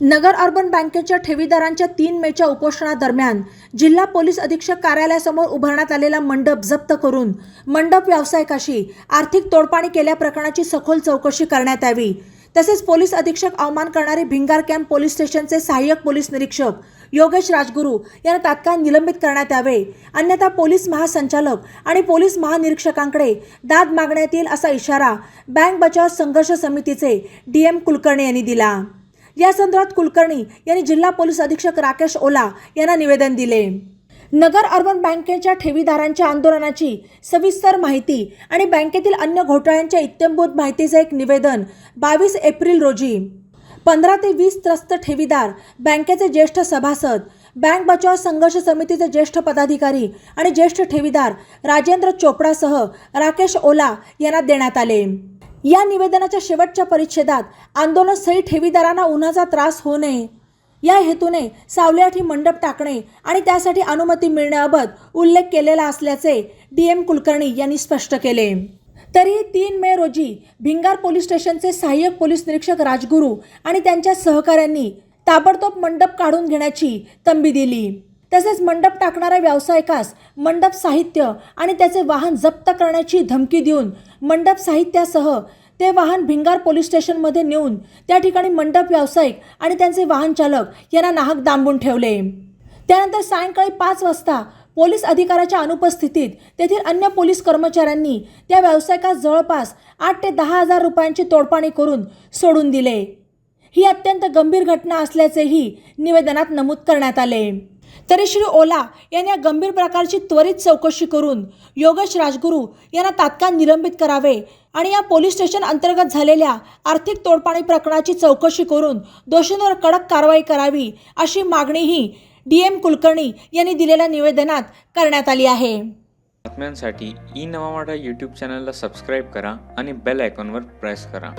नगर urban बँकेच्या ठेवीदारांच्या तीन मेच्या उपोषणादरम्यान जिल्हा पोलीस अधीक्षक कार्यालयासमोर उभारण्यात आलेला मंडप जप्त करून मंडप व्यावसायिकाशी आर्थिक तोडपाणी केल्याप्रकरणाची सखोल चौकशी करण्यात यावी. तसेच पोलीस अधीक्षक अवमान करणारे भिंगार कॅम्प पोलीस स्टेशनचे सहाय्यक पोलीस निरीक्षक योगेश राजगुरू यांना तात्काळ निलंबित करण्यात यावे. अन्यथा पोलीस महासंचालक आणि पोलीस महानिरीक्षकांकडे दाद मागण्यात येईल असा इशारा बँक बचाव संघर्ष समितीचे डी एम कुलकर्णी यांनी दिला. या संदर्भात कुलकर्णी यांनी जिल्हा पोलीस अधीक्षक राकेश ओला यांना निवेदन दिले. नगर अर्बन बँकेच्या ठेवीदारांच्या आंदोलनाची सविस्तर माहिती आणि बँकेतील अन्य घोटाळ्यांच्या इत्यंभूत माहितीचं एक निवेदन बावीस एप्रिल रोजी. पंधरा ते वीस त्रस्त ठेवीदार बँकेचे ज्येष्ठ सभासद बँक बचाव संघर्ष समितीचे ज्येष्ठ पदाधिकारी आणि ज्येष्ठ ठेवीदार राजेंद्र चोपडासह राकेश ओला यांना देण्यात आले. या निवेदनाच्या शेवटच्या परिच्छेदात आंदोलनस्थळी ठेवीदारांना उन्हाचा त्रास होऊ नये. या हेतूने सावलीआठी मंडप टाकणे आणि त्यासाठी अनुमती मिळण्याबाबत उल्लेख केलेला असल्याचे डी एम कुलकर्णी यांनी स्पष्ट केले. तरीही तीन मे रोजी भिंगार पोलीस स्टेशनचे सहाय्यक पोलीस निरीक्षक राजगुरू आणि त्यांच्या सहकाऱ्यांनी ताबडतोब मंडप काढून घेण्याची तंबी दिली. तसेच मंडप टाकणाऱ्या व्यावसायिकास मंडप साहित्य आणि त्याचे वाहन जप्त करण्याची धमकी देऊन मंडप साहित्यासह ते वाहन भिंगार पोलीस स्टेशनमध्ये नेऊन त्या ठिकाणी मंडप व्यावसायिक आणि त्यांचे वाहन चालक यांना नाहक दांबून ठेवले. त्यानंतर सायंकाळी पाच वाजता पोलीस अधिकाऱ्याच्या अनुपस्थितीत तेथील अन्य पोलीस कर्मचाऱ्यांनी त्या व्यावसायिकास जवळपास आठ ते दहा हजार रुपयांची तोडपाणी करून सोडून दिले. ही अत्यंत गंभीर घटना असल्याचेही निवेदनात नमूद करण्यात आले. तरी श्री ओला यांनी या गंभीर प्रकारची त्वरित चौकशी करून योगेश राजगुरू यांना तात्काळ निलंबित करावे आणि या पोलीस स्टेशन अंतर्गत झालेल्या आर्थिक तोडपाणी प्रकरणाची चौकशी करून दोषींवर कडक कारवाई करावी अशी मागणीही डी एम कुलकर्णी यांनी दिलेल्या निवेदनात करण्यात आली आहे. बातम्यांसाठी ई नवा यूट्यूब चॅनलला सबस्क्राईब करा आणि बेल आयकॉनवर प्रेस करा.